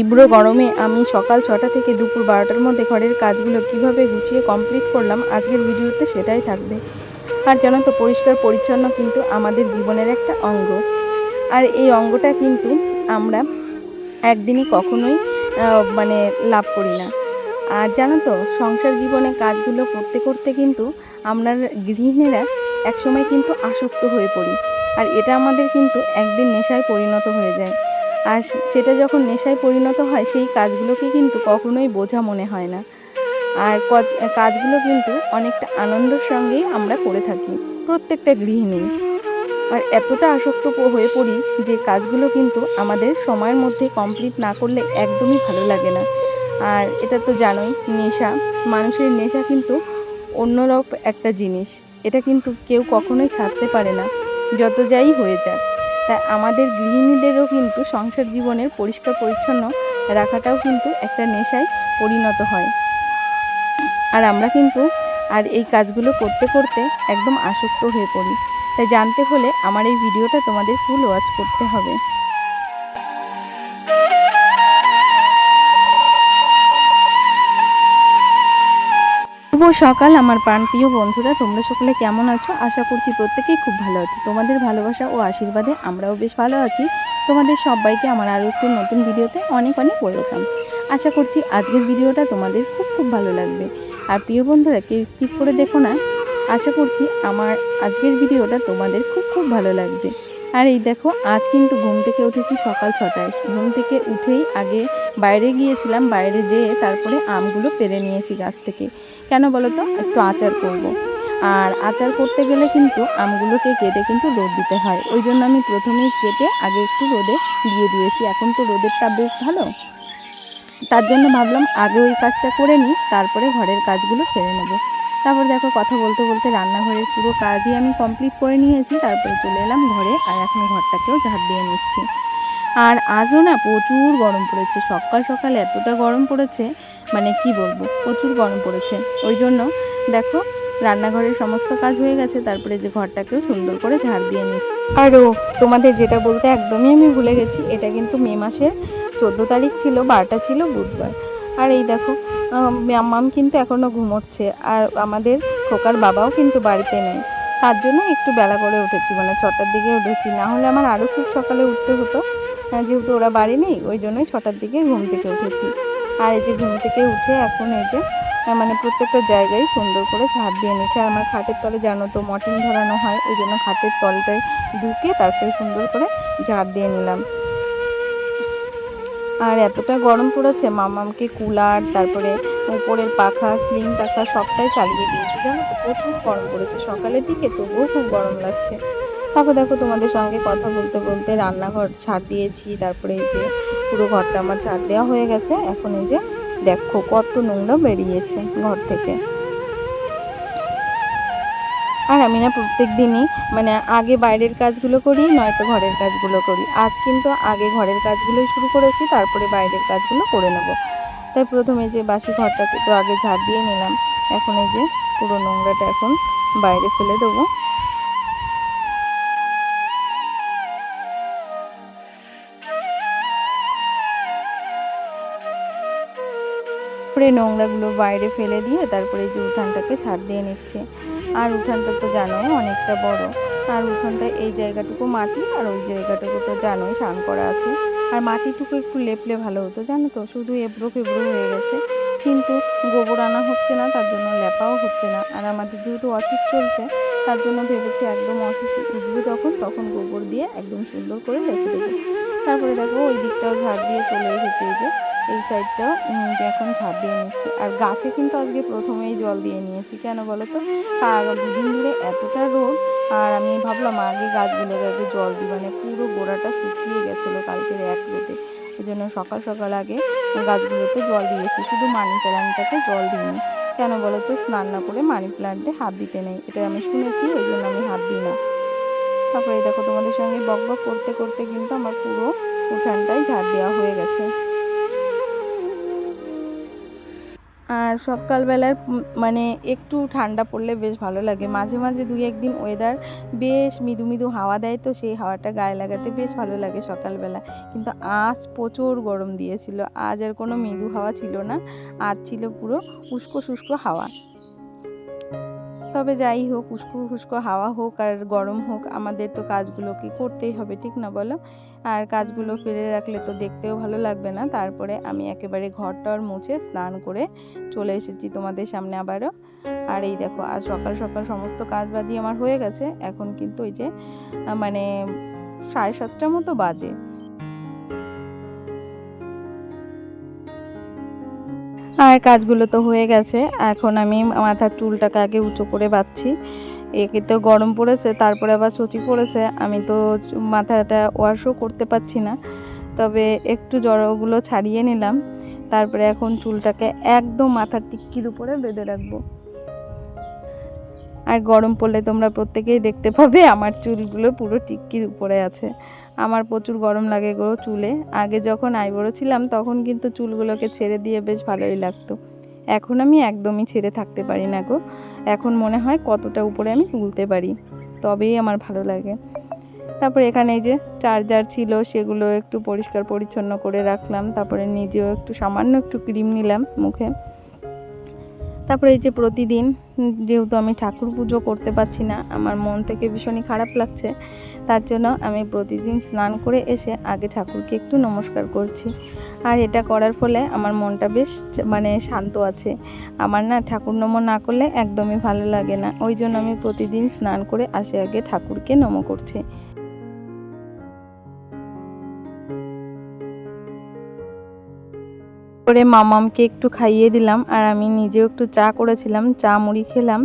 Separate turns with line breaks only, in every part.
তীব্র গরমে আমি সকাল ছটা থেকে দুপুর বারোটার মধ্যে ঘরের কাজগুলো কীভাবে গুছিয়ে কমপ্লিট করলাম আজকের ভিডিওতে সেটাই থাকবে। আর জানো তো, পরিষ্কার পরিচ্ছন্ন কিন্তু আমাদের জীবনের একটা অঙ্গ। আর এই অঙ্গটা কিন্তু আমরা একদিনই কখনোই মানে লাভ করি না। আর জানো তো, সংসার জীবনে কাজগুলো করতে করতে কিন্তু আমরা গৃহিণীরা একসময় কিন্তু আসক্ত হয়ে পড়ি। আর এটা আমাদের কিন্তু একদিন নেশায় পরিণত হয়ে যায়। আর সেটা যখন নেশায় পরিণত হয়, সেই কাজগুলোকে কিন্তু কখনোই বোঝা মনে হয় না। আর কজ- কাজগুলো কিন্তু অনেকটা আনন্দের সঙ্গেই আমরা করে থাকি, প্রত্যেকটা গৃহিণী। আর এতটা আসক্ত হয়ে পড়ি যে কাজগুলো কিন্তু আমাদের সময়ের মধ্যে কমপ্লিট না করলে একদমই ভালো লাগে না। আর এটা তো জানোই, নেশা, মানুষের নেশা কিন্তু অন্যরকম একটা জিনিস। এটা কিন্তু কেউ কখনোই ছাড়তে পারে না, যত যাই হয়ে যাক। তাই আমাদের গৃহিণীদেরও কিন্তু সংসার জীবনের পরিষ্কার পরিচ্ছন্ন রাখাটাও কিন্তু একটা নেশায় পরিণত হয়। আর আমরা কিন্তু আর এই কাজগুলো করতে করতে একদম আসক্ত হয়ে পড়ি। তাই জানতে হলে আমার এই ভিডিওটা তোমাদের ফুল ওয়াচ করতে হবে। শুভ সকাল আমার প্রাণপ্রিয় বন্ধুরা, তোমরা সকলে কেমন আছো? আশা করছি প্রত্যেকেই খুব ভালো আছো। তোমাদের ভালোবাসা ও আশীর্বাদে আমরাও বেশ ভালো আছি। তোমাদের সবাইকে আমার আরও একটু নতুন ভিডিওতে অনেক অনেক ওয়েলকাম আশা করছি আজকের ভিডিওটা তোমাদের খুব খুব ভালো লাগবে। আর প্রিয় বন্ধুরা, কেউ স্কিপ করে দেখো না। আশা করছি আমার আজকের ভিডিওটা তোমাদের খুব খুব ভালো লাগবে। আর এই দেখো, আজ কিন্তু ঘুম থেকে উঠেছি সকাল ছটায়। ঘুম থেকে উঠেই আগে বাইরে গিয়েছিলাম, বাইরে যেয়ে তারপরে আমগুলো পেরে নিয়েছি গাছ থেকে। কেন বলো তো? একটু আচার করব। আর আচার করতে গেলে কিন্তু আমগুলোকে কেটে কিন্তু রোদ দিতে হয়। ওই জন্য আমি প্রথমেই কেটে আগে একটু রোদে দিয়ে দিয়েছি। এখন তো রোদের তাপ বেশ ভালো। তার জন্য ভাবলাম আগে ওই কাজটা করে নিই, তারপরে ঘরের কাজগুলো সেরে নেব। তারপর দেখো কথা বলতে বলতে রান্নাঘরের পুরো কাজই আমি কমপ্লিট করে নিয়েছি, তারপরে চলে এলাম ঘরে আর এখন ঘরটাকেও ঝাড় দিয়ে নিচ্ছি। আর আজও না প্রচুর গরম পড়েছে, সকাল সকাল এতটা গরম পড়েছে মানে কি বলব, প্রচুর গরম পড়েছে। ওই জন্য দেখো রান্নাঘরের সমস্ত কাজ হয়ে গেছে, তারপরে যে ঘরটাকেও সুন্দর করে ঝাড় দিয়ে নিই ও, তোমাদের যেটা বলতে একদমই আমি ভুলে গেছি, এটা কিন্তু মে মাসের চোদ্দ তারিখ ছিল, বারোটা ছিল, বুধবার। আর এই দেখো মাম কিন্তু এখনও ঘুমোচ্ছে আর আমাদের খোকার বাবাও কিন্তু বাড়িতে নেই। তার জন্য একটু বেলা করে উঠেছি মানে ছটার দিকে উঠেছি। না হলে আমার আরও খুব সকালে উঠতে হতো। হ্যাঁ, যেহেতু ওরা বাড়ি নেই ওই জন্যই ছটার দিকে ঘুম থেকে উঠেছি। আর এই যে ঘুম থেকে উঠে এখন এই যে মানে প্রত্যেকটা জায়গায় সুন্দর করে ঝাড় দিয়ে নিচ্ছে। আর আমার খাটের তলে জানো তো মটিন ধরানো হয় ওই জন্য খাটের তলটায় ঢুকে তারপরে সুন্দর করে ঝাড় দিয়ে নিলাম। আর এতটা গরম পড়েছে, মামামকে কুলার, তারপরে উপরের পাখা, স্লিং পাখা সবটাই চালিয়ে দিয়েছি। জানো তো, প্রচুর গরম পড়েছে সকালের দিকে, তবুও খুব গরম লাগছে। তারপর দেখো তোমাদের সঙ্গে কথা বলতে বলতে রান্নাঘর ছাড় দিয়েছি, তারপরে এই যে পুরো ঘরটা আমার ছাড় দেওয়া হয়ে গেছে। এখন এই যে দেখো কত নোংরা বেরিয়েছে ঘর থেকে। আর আমি না প্রত্যেক দিনই মানে আগে বাইরের কাজগুলো করি, নয়তো ঘরের কাজগুলো করি। আজ কিন্তু আগে ঘরের কাজগুলোই শুরু করেছি, তারপরে বাইরের কাজগুলো করে নেব। তাই প্রথমে যে বাসি ঘরটাকে তো আগে ঝাড় দিয়ে নিলাম, এখন এই যে পুরো নোংরাটা এখন বাইরে ফেলে দেবো। নোংরাগুলো বাইরে ফেলে দিয়ে তারপরে যে উঠানটাকে ছাড় দিয়ে নিচ্ছে। আর উঠানটা তো জানোই অনেকটা বড়। আর উঠানটা এই জায়গাটুকু মাটি আর ওই জায়গাটুকু তো জানোই স্নান করা আছে। আর মাটিটুকু একটু লেপলে ভালো হতো, জানো তো? শুধু এবড়ো ফেবড়ো হয়ে গেছে। কিন্তু গোবর আনা হচ্ছে না, তার জন্য লেপাও হচ্ছে না। আর আমাদের যেহেতু অসুখ চলছে, তার জন্য ভেবেছি একদম অসুখ উঠবে যখন, তখন গোবর দিয়ে একদম সুন্দর করে লেপে দেবো। তারপরে দেখো ওই দিকটাও ঝাড় দিয়ে চলে এসেছে এই যে। এই সাইডটা এখন ঝাড় দিয়ে নিচ্ছে। আর গাছে কিন্তু আজকে প্রথমেই জল দিয়ে নিয়েছি, কেন বলো তো? কা- দুদিন ধরে এতটা রোদ, আর আমি ভাবলাম আগে গাছগুলোকে আগে জল দিই মানে পুরো গোড়াটা শুকিয়ে গেছিল কালকের এক রোদে। ওই জন্য সকাল সকাল আগে গাছগুলোতে জল দিয়েছি, শুধু মানি প্ল্যান্টটাকে জল দিইনি। কেন বলো তো? স্নান না করে মানি প্ল্যান্টে হাত দিতে নেই, এটা আমি শুনেছি, ওই জন্য আমি হাত দিই না। তারপরে দেখো তোমাদের সঙ্গে বক বক করতে করতে কিন্তু আমার পুরো উঠানটাই ঝাড় দেওয়া হয়ে গেছে। আর সকালবেলার মানে একটু ঠান্ডা পড়লে বেশ ভালো লাগে। মাঝে মাঝে দুই একদিন ওয়েদার বেশ মৃদু মৃদু হাওয়া দেয় তো সেই হাওয়াটা গায়ে লাগাতে বেশ ভালো লাগে সকালবেলা। কিন্তু আজ প্রচুর গরম দিয়েছিল। আজ আর কোনো মৃদু হাওয়া ছিল না। আজ ছিল পুরো উস্কো শুষ্ক হাওয়া। তবে যাই হোক, উস্কো খুস্কো হাওয়া হোক আর গরম হোক, আমাদের তো কাজগুলোকে করতেই হবে, ঠিক না বলো? আর কাজগুলো ফেলে রাখলে তো দেখতেও ভালো লাগবে না। তারপরে আমি একেবারে ঘরটর মুছে স্নান করে চলে এসেছি তোমাদের সামনে আবারও। আর এই দেখো, আজ সকাল সকাল সমস্ত কাজ বাজি আমার হয়ে গেছে। এখন কিন্তু ওই যে মানে সাড়ে সাতটার মতো বাজে। আর কাজগুলো তো হয়ে গেছে। এখন আমি মাথার চুলটাকে আগে উঁচু করে বাঁধছি। একে তো গরম পড়েছে, তারপরে আবার সচি পড়েছে। আমি তো মাথাটা ওয়াশও করতে পারছি না। তবে একটু জড়োগুলো ছাড়িয়ে নিলাম। তারপরে এখন চুলটাকে একদম মাথার টিক্কির উপরে বেঁধে রাখব। আর গরম পড়লে তোমরা প্রত্যেকেই দেখতে পাবে আমার চুলগুলো পুরো টিক্কির উপরে আছে। আমার প্রচুর গরম লাগে গো চুলে। আগে যখন আইবড়ো ছিলাম, তখন কিন্তু চুলগুলোকে ছেড়ে দিয়ে বেশ ভালোই লাগতো। এখন আমি একদমই ছেড়ে থাকতে পারি না গো। এখন মনে হয় কতটা উপরে আমি তুলতে পারি। তবেই আমার ভালো লাগে। তারপরে এখানে যে চার্জার ছিল, সেগুলো একটু পরিষ্কার পরিচ্ছন্ন করে রাখলাম। তারপরে নিজেও একটু সামান্য একটু ক্রিম নিলাম মুখে। তারপরে এই যে প্রতিদিন যেহেতু আমি ঠাকুর পুজো করতে পারছি না, আমার মন থেকে ভীষণই খারাপ লাগছে। তার জন্য আমি প্রতিদিন স্নান করে এসে আগে ঠাকুরকে একটু নমস্কার করছি। আর এটা করার ফলে আমার মনটা বেশ মানে শান্ত আছে। আমার না ঠাকুর নম না করলে একদমই ভালো লাগে না। ওই জন্য আমি প্রতিদিন স্নান করে আসে আগে ঠাকুরকে নম করছি। করে মামামকে একটু খাইয়ে দিলাম আর আমি নিজেও একটু চা করেছিলাম, চা মুড়ি খেলাম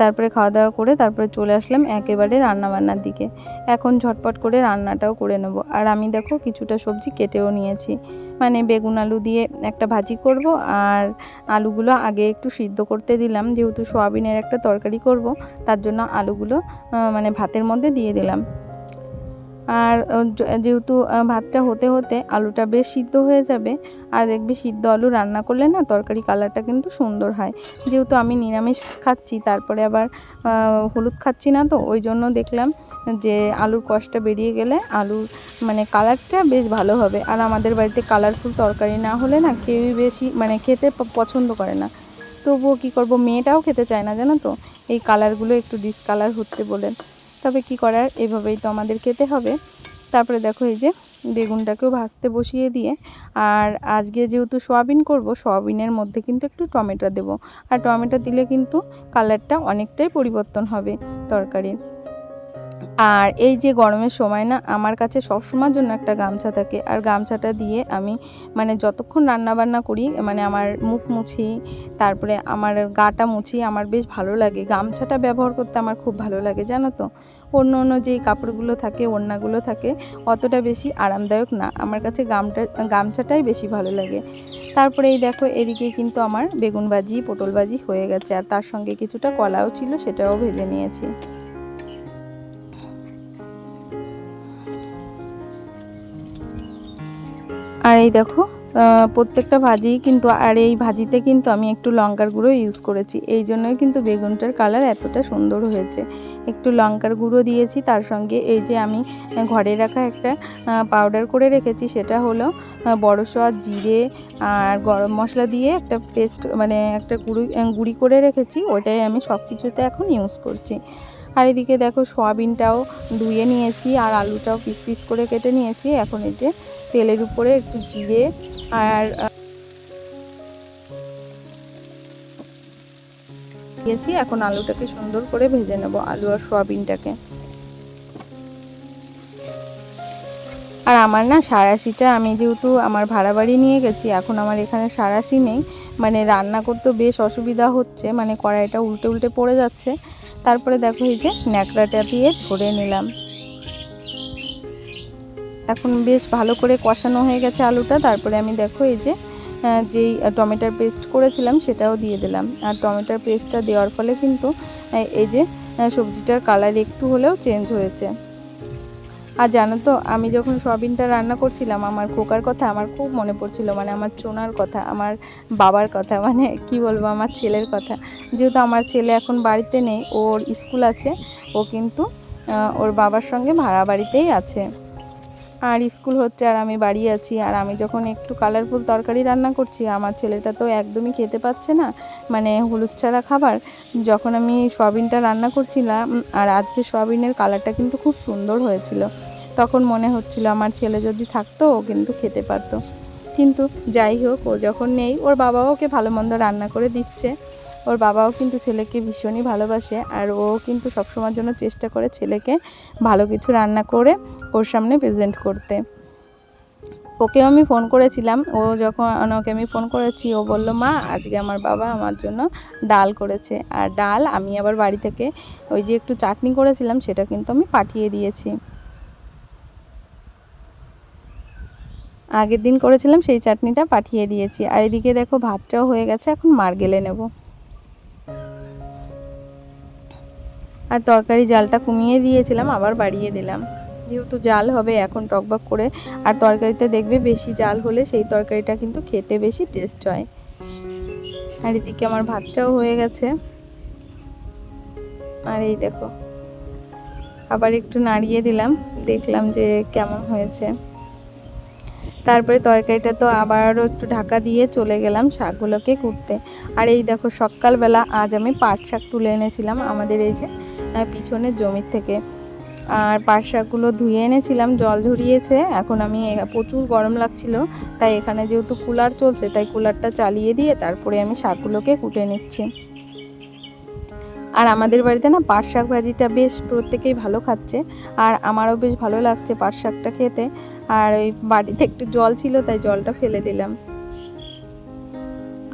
তারপরে খাওয়া দাওয়া করে তারপরে চলে আসলাম একেবারে রান্নাবান্নার দিকে। এখন ঝটপট করে রান্নাটাও করে নেব। আর আমি দেখো কিছুটা সবজি কেটেও নিয়েছি। মানে বেগুন আলু দিয়ে একটা ভাজি করব আর আলুগুলো আগে একটু সিদ্ধ করতে দিলাম। যেহেতু সোয়াবিনের একটা তরকারি করব, তার জন্য আলুগুলো মানে ভাতের মধ্যে দিয়ে দিলাম। আর যেহেতু ভাতটা হতে হতে আলুটা বেশ সিদ্ধ হয়ে যাবে, আর দেখবি সিদ্ধ আলু রান্না করলে না তরকারি কালারটা কিন্তু সুন্দর হয়। যেহেতু আমি নিরামিষ খাচ্ছি, তারপরে আবার হলুদ খাচ্ছি না তো, ওই জন্য দেখলাম যে আলুর কষটা বেরিয়ে গেলে আলুর মানে কালারটা বেশ ভালো হবে। আর আমাদের বাড়িতে কালারফুল তরকারি না হলে না কেউই বেশি মানে খেতে পছন্দ করে না। তবুও কী করব, মেয়েটাও খেতে চায় না, জানো তো? এই কালারগুলো একটু ডিসকালার হচ্ছে বলে। তবে কি করার? এভাবেই তো আমাদের খেতে হবে। তারপরে দেখো এই যে বেগুনটাকেও ভাজতে বসিয়ে দিয়ে, আর আজকে যেহেতু সোয়াবিন করব, সোয়াবিনের মধ্যে কিন্তু একটু টমেটো দেব। আর টমেটো দিলে কিন্তু কালারটা অনেকটাই পরিবর্তন হবে তরকারির। আর এই যে গরমের সময় না, আমার কাছে সবসময়ের জন্য একটা গামছা থাকে। আর গামছাটা দিয়ে আমি মানে যতক্ষণ রান্না বান্না করি মানে আমার মুখ মুছি, তারপরে আমার গাটা মুছি, আমার বেশ ভালো লাগে। গামছাটা ব্যবহার করতে আমার খুব ভালো লাগে, জানো তো? অন্য অন্য যে কাপড়গুলো থাকে, ওড়নাগুলো থাকে, অতটা বেশি আরামদায়ক না। আমার কাছে গামটা, গামছাটাই বেশি ভালো লাগে। তারপরে এই দেখো, এদিকে কিন্তু আমার বেগুন ভাজি, পটল ভাজি হয়ে গেছে। আর তার সঙ্গে কিছুটা কলাও ছিল, সেটাও ভেজে নিয়েছি। আর এই দেখো প্রত্যেকটা ভাজি কিন্তু আর এই ভাজিতে কিন্তু আমি একটু লঙ্কার গুঁড়ো ইউজ করেছি। এই জন্যই কিন্তু বেগুনটার কালার এতটা সুন্দর হয়েছে। একটু লঙ্কার গুঁড়ো দিয়েছি তার সঙ্গে এই যে আমি ঘরে রাখা একটা পাউডার করে রেখেছি সেটা হলো আহ, বড়সড় জিরে আর গরম মশলা দিয়ে একটা পেস্ট মানে একটা গুঁড়ি গুঁড়ি করে রেখেছি ওটাই আমি সব কিছুতে এখন ইউজ করছি। আর এদিকে দেখো সয়াবিনটাও ধুয়ে নিয়েছি আর আলুটাও পিস পিস করে কেটে নিয়েছি। এখন এই যে তেলের উপরে একটু জিরে আর দিয়েছি। এখন আলুটাকে সুন্দর করে ভেজে নেব আলু আর সয়াবিনটাকে। আর আমার না সারাশিটা আমি যেহেতু আমার ভাড়া বাড়ি নিয়ে গেছি, এখন আমার এখানে সারাশি নেই। মানে রান্না করতে বেশ অসুবিধা হচ্ছে মানে কড়াইটা উল্টে উল্টে পড়ে যাচ্ছে। তারপরে দেখো এই যে ন্যাকড়াটা দিয়ে ধরে নিলাম। এখন বেশ ভালো করে কষানো হয়ে গেছে আলুটা। তারপরে আমি দেখো এই যে যেই টমেটোর পেস্ট করেছিলাম সেটাও দিয়ে দিলাম। আর টমেটোর পেস্টটা দেওয়ার ফলে কিন্তু এই যে সবজিটার কালার একটু হলেও চেঞ্জ হয়েছে। আর জানো তো, আমি যখন সয়াবিনটা রান্না করছিলাম, আমার খোকার কথা আমার খুব মনে পড়ছিল মানে আমার চোনার কথা, আমার বাবার কথা মানে কি বলব, আমার ছেলের কথা। যেহেতু আমার ছেলে এখন বাড়িতে নেই, ওর স্কুল আছে, ও কিন্তু ওর বাবার সঙ্গে ভাড়া বাড়িতেই আছে। আর স্কুল হচ্ছে, আর আমি বাড়ি আছি, আর আমি যখন একটু কালারফুল তরকারি রান্না করছি, আমার ছেলেটা তো একদমই খেতে পাচ্ছে না মানে হলুদ ছাড়া খাবার। যখন আমি সয়াবিনটা রান্না করছিলাম, আর আজকে সয়াবিনের কালারটা কিন্তু খুব সুন্দর হয়েছিল। তখন মনে হচ্ছিল আমার ছেলে যদি থাকতো, ও কিন্তু খেতে পারতো। কিন্তু যাই হোক, ও যখন নেই, ওর বাবাও ওকে ভালো মন্দ রান্না করে দিচ্ছে। ওর বাবাও কিন্তু ছেলেকে ভীষণই ভালোবাসে আর ও কিন্তু সবসময়ের জন্য চেষ্টা করে ছেলেকে ভালো কিছু রান্না করে ওর সামনে প্রেজেন্ট করতে। ওকেও আমি ফোন করেছিলাম। ও যখন ওকে আমি ফোন করেছি, ও বলল, মা, আজকে আমার বাবা আমার জন্য ডাল করেছে। আর ডাল আমি আবার বাড়ি থেকে ওই যে একটু চাটনি করেছিলাম, সেটা কিন্তু আমি পাঠিয়ে দিয়েছি। আগের দিন করেছিলাম, সেই চাটনিটা পাঠিয়ে দিয়েছি। আর এদিকে দেখো, ভাতটাও হয়ে গেছে, এখন মার গেলে নেব। আর তরকারি জালটা কমিয়ে দিয়েছিলাম, আবার বাড়িয়ে দিলাম। যেহেতু জাল হবে, এখন টকবক করে, আর তরকারিতে দেখবে বেশি জাল হলে সেই তরকারিটা কিন্তু খেতে বেশি টেস্ট হয়। আর এদিকে আমার ভাতটাও হয়ে গেছে। আর এই দেখো, আবার একটু নাড়িয়ে দিলাম, দেখলাম যে কেমন হয়েছে। তারপরে তরকারিটা তো আবারও একটু ঢাকা দিয়ে চলে গেলাম শাকগুলোকে কুটতে। আর এই দেখো, সকালবেলা আজ আমি পাট শাক তুলে এনেছিলাম আমাদের এই যে পিছনের জমির থেকে। আর পাট শাকগুলো ধুয়ে এনেছিলাম, জল ঝরিয়েছে এখন আমি প্রচুর গরম লাগছিল, তাই এখানে যেহেতু কুলার চলছে, তাই কুলারটা চালিয়ে দিয়ে তারপরে আমি শাকগুলোকে কুটে নিচ্ছি। আর আমাদের বাড়িতে না পাট শাক ভাজিটা বেশ প্রত্যেকেই ভালো খাচ্ছে, আর আমারও বেশ ভালো লাগছে পাট শাকটা খেতে। আর ওই বাড়িতে একটু জল ছিল, তাই জলটা ফেলে দিলাম।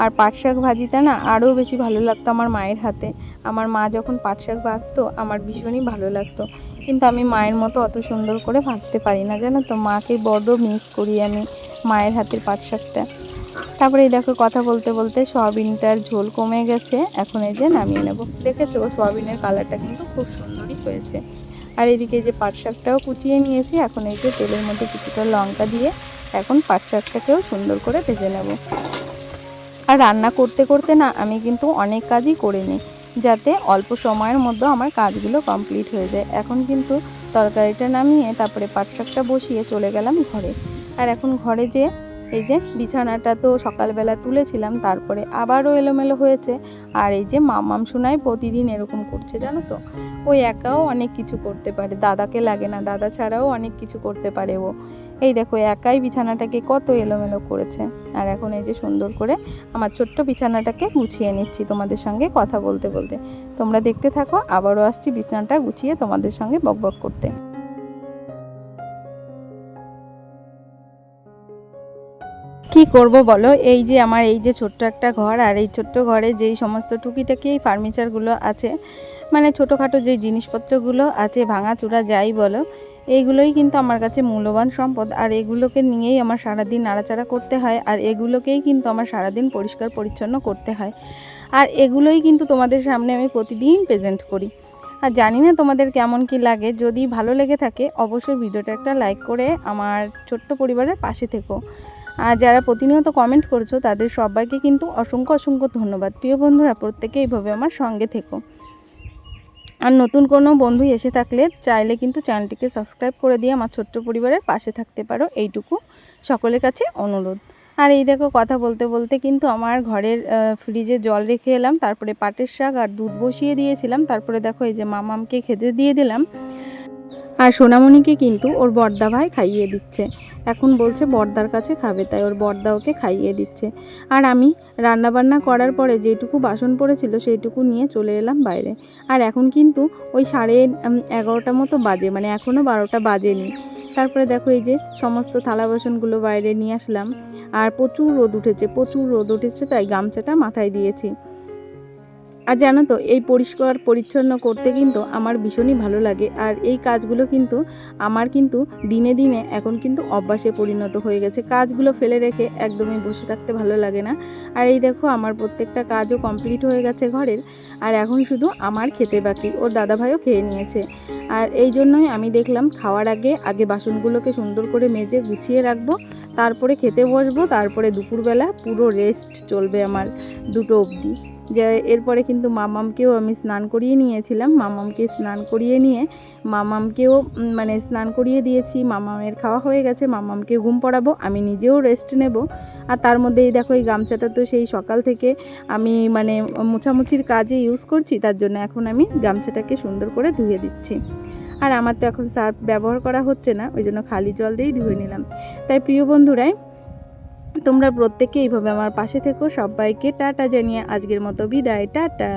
আর পাট শাক ভাজিটা না আরও বেশি ভালো লাগতো আমার মায়ের হাতে। আমার মা যখন পাট শাক ভাজতো, আমার ভীষণই ভালো লাগতো। কিন্তু আমি মায়ের মতো অত সুন্দর করে ভাজতে পারি না, জানো তো? মাকে বড্ড মিস করি আমি মায়ের হাতের পাট শাকটা। তারপরে এই দেখো কথা বলতে বলতে সয়াবিনটার ঝোল কমে গেছে। এখন এই যে নামিয়ে নেব। দেখেছ? সয়াবিনের কালারটা কিন্তু খুব সুন্দরই হয়েছে। আর এদিকে যে পাট শাকটাও কুচিয়ে নিয়েছি। এখন এই যে তেলের মধ্যে কিছুটা লঙ্কা দিয়ে এখন পাট শাকটাকেও সুন্দর করে ভেজে নেব। আর রান্না করতে করতে না আমি কিন্তু অনেক কাজই করে নিই যাতে অল্প সময়ের মধ্যে আমার কাজগুলো কমপ্লিট হয়ে যায়। এখন কিন্তু তরকারিটা নামিয়ে তারপরে পাট শাকটা বসিয়ে চলে গেলাম ঘরে। আর এখন ঘরে যে এই যে বিছানাটা তো সকালবেলা তুলেছিলাম, তারপরে আবারও এলোমেলো হয়েছে। আর এই যে মামাম শোনায় প্রতিদিন এরকম করছে, জানো তো? ওই একাও অনেক কিছু করতে পারে। দাদাকে লাগে না, দাদা ছাড়াও অনেক কিছু করতে পারে ও। এই দেখো, একাই বিছানাটাকে কত এলোমেলো করেছে। আর এখন এই যে সুন্দর করে আমার ছোট্ট বিছানাটাকে গুছিয়ে নিচ্ছি তোমাদের সঙ্গে কথা বলতে বলতে। তোমরা দেখতে থাকো, আবারও আসছি বিছানাটা গুছিয়ে তোমাদের সঙ্গে বকবক করতে। কি করব বলো? এই যে আমার এই যে ছোট্ট একটা ঘর আর এই ছোট্ট ঘরে যেই সমস্ত টুকিটাকি এই ফার্নিচারগুলো আছে মানে ছোটোখাটো যেই জিনিসপত্রগুলো আছে, ভাঙাচুরা যাই বলো, এইগুলোই কিন্তু আমার কাছে মূল্যবান সম্পদ। আর এগুলোকে নিয়েই আমার সারাদিন নাড়াচাড়া করতে হয়, আর এগুলোকেই কিন্তু আমার সারাদিন পরিষ্কার পরিচ্ছন্ন করতে হয়। আর এগুলোই কিন্তু তোমাদের সামনে আমি প্রতিদিন প্রেজেন্ট করি। আর জানি না তোমাদের কেমন কি লাগে, যদি ভালো লেগে থাকে অবশ্যই ভিডিওটা একটা লাইক করে আমার ছোট্ট পরিবারের পাশে থেকো। আর যারা প্রতিনিয়ত কমেন্ট করছ, তাদের সবাইকে কিন্তু অসংখ্য অসংখ্য ধন্যবাদ। প্রিয় বন্ধুরা, প্রত্যেকে এইভাবে আমার সঙ্গে থেকো। আর নতুন কোনো বন্ধু এসে থাকলে চাইলে কিন্তু চ্যানেলটিকে সাবস্ক্রাইব করে দিয়ে আমার ছোট্ট পরিবারের পাশে থাকতে পারো, এইটুকু সকলের কাছে অনুরোধ। আর এই দেখো, কথা বলতে বলতে কিন্তু আমার ঘরের ফ্রিজে জল রেখে এলাম, তারপরে পাটের শাক আর দুধ বসিয়ে দিয়েছিলাম, তারপরে দেখো এই যে মামামকে খেতে দিয়ে দিলাম। আর সোনামণিকে কিন্তু ওর বর্দা ভাই খাইয়ে দিচ্ছে। এখন বলছে বর্দার কাছে খাবে, তাই ওর বর্দা ওকে খাইয়ে দিচ্ছে। আর আমি রান্নাবান্না করার পরে যেটুকু বাসন পড়েছিল সেইটুকু নিয়ে চলে এলাম বাইরে। আর এখন কিন্তু ওই সাড়ে এগারোটা মতো বাজে মানে এখনও বারোটা বাজেনি। তারপরে দেখো এই যে সমস্ত থালা বাসনগুলো বাইরে নিয়ে আসলাম। আর প্রচুর রোদ উঠেছে, প্রচুর রোদ উঠেছে, তাই গামছাটা মাথায় দিয়েছি। আর জানো তো, এই পরিষ্কার পরিচ্ছন্ন করতে কিন্তু আমার ভীষণই ভালো লাগে। আর এই কাজগুলো কিন্তু আমার কিন্তু দিনে দিনে এখন কিন্তু অভ্যাসে পরিণত হয়ে গেছে। কাজগুলো ফেলে রেখে একদমই বসে থাকতে ভালো লাগে না। আর এই দেখো, আমার প্রত্যেকটা কাজও কমপ্লিট হয়ে গেছে ঘরের। আর এখন শুধু আমার খেতে বাকি, ওর দাদাভাইও খেয়ে নিয়েছে। আর এই জন্যই আমি দেখলাম খাওয়ার আগে আগে বাসনগুলোকে সুন্দর করে মেজে গুছিয়ে রাখব, তারপরে খেতে বসবো, তারপরে দুপুরবেলা পুরো রেস্ট চলবে আমার দুটো অবধি। যে এরপরে কিন্তু মামামকেও আমি স্নান করিয়ে নিয়েছিলাম। মামামকে স্নান করিয়ে নিয়ে মামামকেও মানে স্নান করিয়ে দিয়েছি। মামামের খাওয়া হয়ে গেছে। মামামকে ঘুম পড়াবো, আমি নিজেও রেস্ট নেব। আর তার মধ্যেই দেখো এই গামছাটা তো সেই সকাল থেকে আমি মানে মোছামুছির কাজে ইউজ করছি। তার জন্য এখন আমি গামছাটাকে সুন্দর করে ধুয়ে দিচ্ছি। আর আমার তো এখন সার্ফ ব্যবহার করা হচ্ছে না, ওই জন্য খালি জল দিয়েই ধুয়ে নিলাম। তাই প্রিয় বন্ধুরাই তোমরা প্রত্যেকে এইভাবে আমার পাশে থেকো। সবাইকে টাটা জানিয়ে আজকের মতো বিদায়। টাটা।